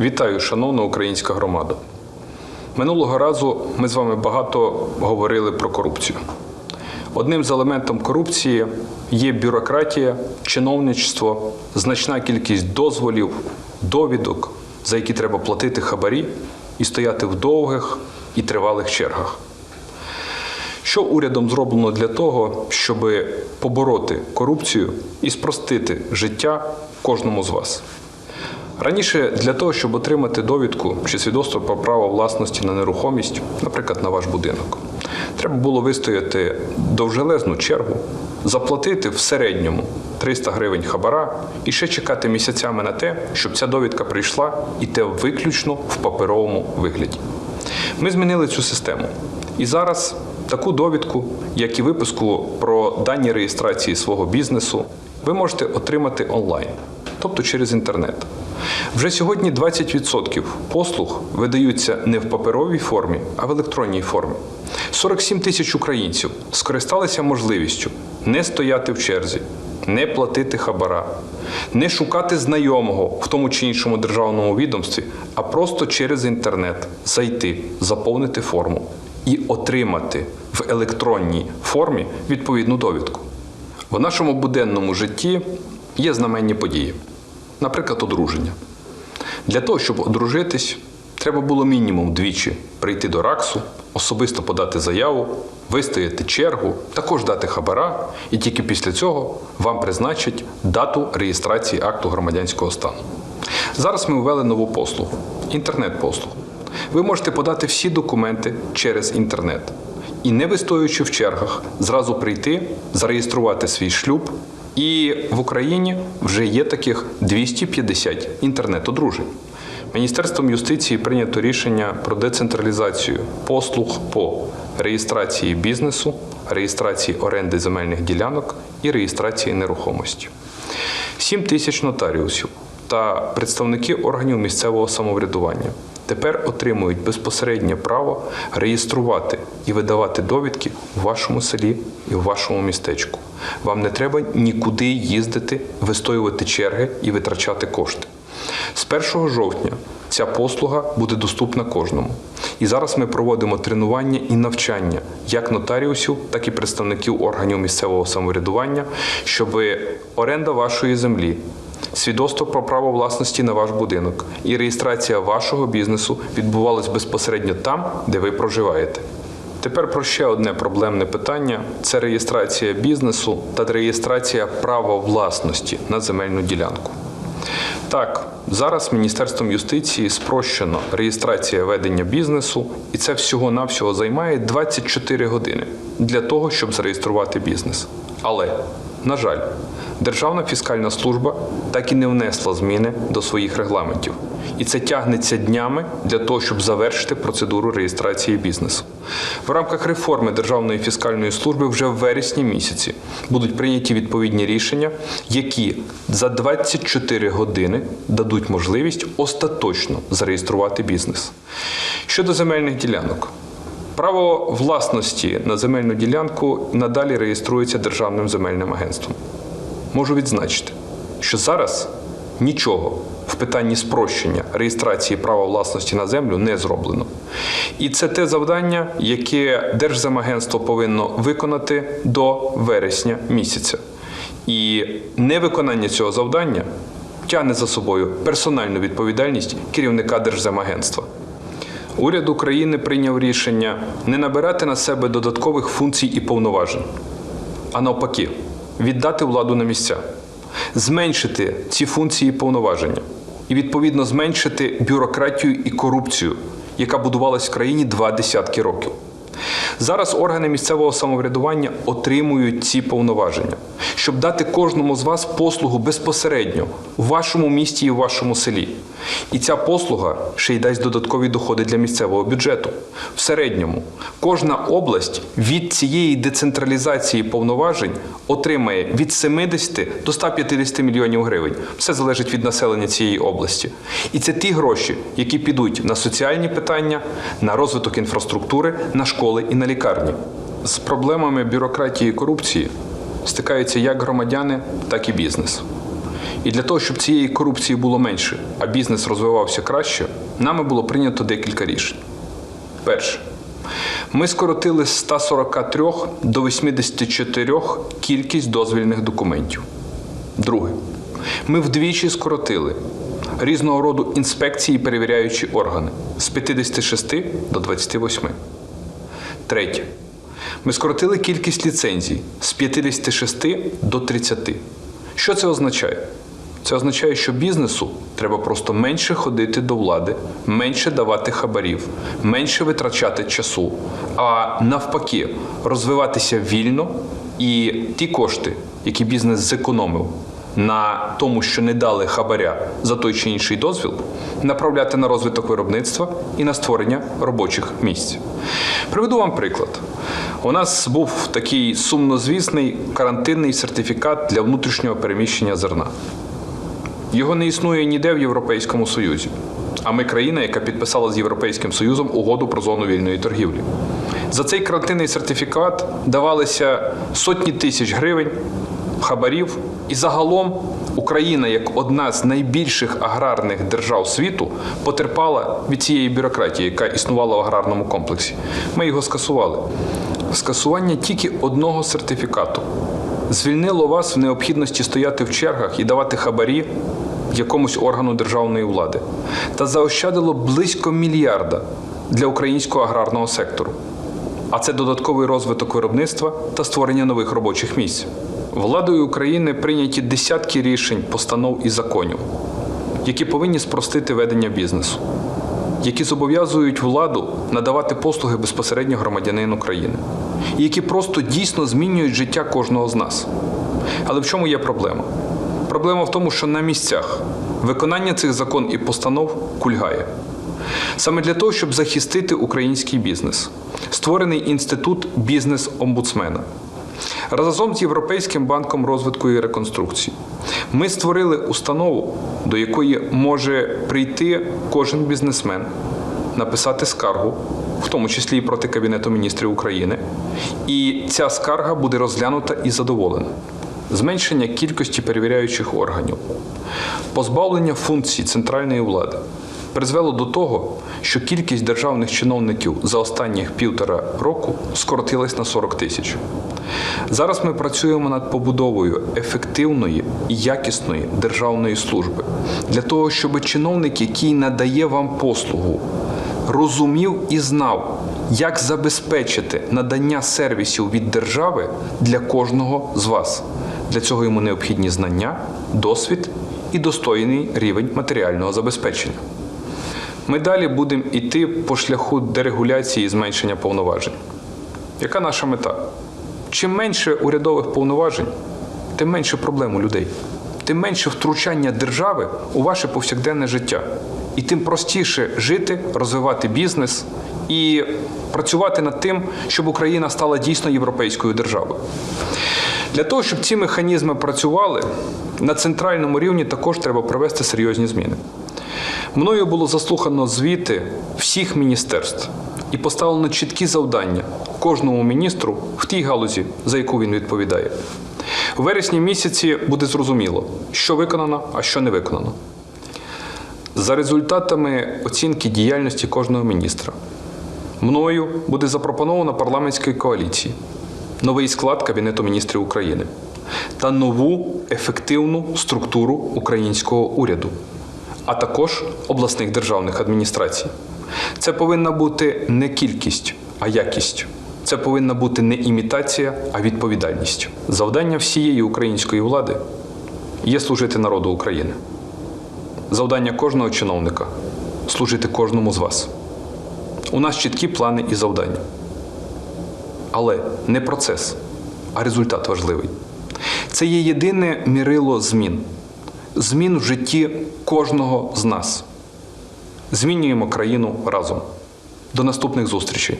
Вітаю, шановна українська громада. Минулого разу ми з вами багато говорили про корупцію. Одним з елементів корупції є бюрократія, чиновничство, значна кількість дозволів, довідок, за які треба платити хабарі і стояти в довгих і тривалих чергах. Що урядом зроблено для того, щоб побороти корупцію і спростити життя кожному з вас? Раніше для того, щоб отримати довідку чи свідоцтво про право власності на нерухомість, наприклад, на ваш будинок, треба було вистояти довжелезну чергу, заплатити в середньому 300 гривень хабара і ще чекати місяцями на те, щоб ця довідка прийшла і те виключно в паперовому вигляді. Ми змінили цю систему. І зараз таку довідку, як і виписку про дані реєстрації свого бізнесу, ви можете отримати онлайн, тобто через інтернет. Вже сьогодні 20% послуг видаються не в паперовій формі, а в електронній формі. 47 тисяч українців скористалися можливістю не стояти в черзі, не платити хабара, не шукати знайомого в тому чи іншому державному відомстві, а просто через інтернет зайти, заповнити форму і отримати в електронній формі відповідну довідку. В нашому буденному житті є знаменні події, наприклад, одруження. Для того, щоб одружитись, треба було мінімум двічі прийти до РАКСу, особисто подати заяву, вистояти чергу, також дати хабара, і тільки після цього вам призначать дату реєстрації акту громадянського стану. Зараз ми ввели нову послугу інтернет-послугу. Ви можете подати всі документи через інтернет і, не вистоюючи в чергах, зразу прийти, зареєструвати свій шлюб. І в Україні вже є таких 250 інтернет-одружень. Міністерством юстиції прийнято рішення про децентралізацію послуг по реєстрації бізнесу, реєстрації оренди земельних ділянок і реєстрації нерухомості. 7 тисяч нотаріусів та представники органів місцевого самоврядування тепер отримують безпосереднє право реєструвати і видавати довідки в вашому селі і в вашому містечку. Вам не треба нікуди їздити, вистоювати черги і витрачати кошти. З 1 жовтня ця послуга буде доступна кожному. І зараз ми проводимо тренування і навчання як нотаріусів, так і представників органів місцевого самоврядування, щоб оренда вашої землі, свідоцтво про право власності на ваш будинок і реєстрація вашого бізнесу відбувалась безпосередньо там, де ви проживаєте. Тепер про ще одне проблемне питання: це реєстрація бізнесу та реєстрація права власності на земельну ділянку. Так, зараз Міністерством юстиції спрощено реєстрація ведення бізнесу, і це всього-навсього займає 24 години для того, щоб зареєструвати бізнес. Але, на жаль, Державна фіскальна служба так і не внесла зміни до своїх регламентів. І це тягнеться днями для того, щоб завершити процедуру реєстрації бізнесу. В рамках реформи Державної фіскальної служби вже в вересні місяці будуть прийняті відповідні рішення, які за 24 години дадуть можливість остаточно зареєструвати бізнес. Щодо земельних ділянок. Право власності на земельну ділянку надалі реєструється Державним земельним агентством. Можу відзначити, що зараз нічого в питанні спрощення реєстрації права власності на землю не зроблено. І це те завдання, яке Держземагентство повинно виконати до вересня місяця. І невиконання цього завдання тягне за собою персональну відповідальність керівника Держземагентства. Уряд України прийняв рішення не набирати на себе додаткових функцій і повноважень, а навпаки, віддати владу на місця, зменшити ці функції і повноваження і відповідно зменшити бюрократію і корупцію, яка будувалась в країні два десятки років. Зараз органи місцевого самоврядування отримують ці повноваження, щоб дати кожному з вас послугу безпосередньо у вашому місті і в вашому селі. І ця послуга ще й дасть додаткові доходи для місцевого бюджету. В середньому кожна область від цієї децентралізації повноважень отримає від 70 до 150 мільйонів гривень. Все залежить від населення цієї області. І це ті гроші, які підуть на соціальні питання, на розвиток інфраструктури, на школи і на лікарні. З проблемами бюрократії і корупції стикаються як громадяни, так і бізнес. І для того, щоб цієї корупції було менше, а бізнес розвивався краще, нами було прийнято декілька рішень. Перше. Ми скоротили з 143 до 84 кількість дозвільних документів. Друге. Ми вдвічі скоротили різного роду інспекції перевіряючі органи з 56 до 28. Третє. Ми скоротили кількість ліцензій з 56 до 30. Що це означає? Це означає, що бізнесу треба просто менше ходити до влади, менше давати хабарів, менше витрачати часу, а навпаки, розвиватися вільно і ті кошти, які бізнес зекономив на тому, що не дали хабаря за той чи інший дозвіл, направляти на розвиток виробництва і на створення робочих місць. Приведу вам приклад. У нас був такий сумнозвісний карантинний сертифікат для внутрішнього переміщення зерна. Його не існує ніде в Європейському Союзі. А ми країна, яка підписала з Європейським Союзом угоду про зону вільної торгівлі. За цей карантинний сертифікат давалися сотні тисяч гривень хабарів, і загалом Україна, як одна з найбільших аграрних держав світу, потерпала від цієї бюрократії, яка існувала в аграрному комплексі. Ми його скасували. Скасування тільки одного сертифікату звільнило вас в необхідності стояти в чергах і давати хабарі якомусь органу державної влади та заощадило близько мільярда для українського аграрного сектору. А це додатковий розвиток виробництва та створення нових робочих місць. Владою України прийняті десятки рішень, постанов і законів, які повинні спростити ведення бізнесу, які зобов'язують владу надавати послуги безпосередньо громадянин України, і які просто дійсно змінюють життя кожного з нас. Але в чому є проблема? Проблема в тому, що на місцях виконання цих закон і постанов кульгає. Саме для того, щоб захистити український бізнес, створений інститут бізнес-омбудсмена. Разом з Європейським банком розвитку і реконструкції ми створили установу, до якої може прийти кожен бізнесмен, написати скаргу, в тому числі і проти Кабінету міністрів України, і ця скарга буде розглянута і задоволена. Зменшення кількості перевіряючих органів, позбавлення функцій центральної влади призвело до того, що кількість державних чиновників за останніх півтора року скоротилась на 40 тисяч. Зараз ми працюємо над побудовою ефективної і якісної державної служби для того, щоб чиновник, який надає вам послугу, розумів і знав, як забезпечити надання сервісів від держави для кожного з вас. Для цього йому необхідні знання, досвід і достойний рівень матеріального забезпечення. Ми далі будемо йти по шляху дерегуляції і зменшення повноважень. Яка наша мета? Чим менше урядових повноважень, тим менше проблем у людей, тим менше втручання держави у ваше повсякденне життя. І тим простіше жити, розвивати бізнес і працювати над тим, щоб Україна стала дійсно європейською державою. Для того, щоб ці механізми працювали, на центральному рівні також треба провести серйозні зміни. Мною було заслухано звіти всіх міністерств і поставлено чіткі завдання кожному міністру в тій галузі, за яку він відповідає. У вересні місяці буде зрозуміло, що виконано, а що не виконано. За результатами оцінки діяльності кожного міністра мною буде запропоновано парламентській коаліції новий склад Кабінету міністрів України та нову ефективну структуру українського уряду, а також обласних державних адміністрацій. Це повинна бути не кількість, а якість. Це повинна бути не імітація, а відповідальність. Завдання всієї української влади є служити народу України. Завдання кожного чиновника служити кожному з вас. У нас чіткі плани і завдання. Але не процес, а результат важливий. Це є єдине мірило змін. Змін в житті кожного з нас. Змінюємо країну разом. До наступних зустрічей.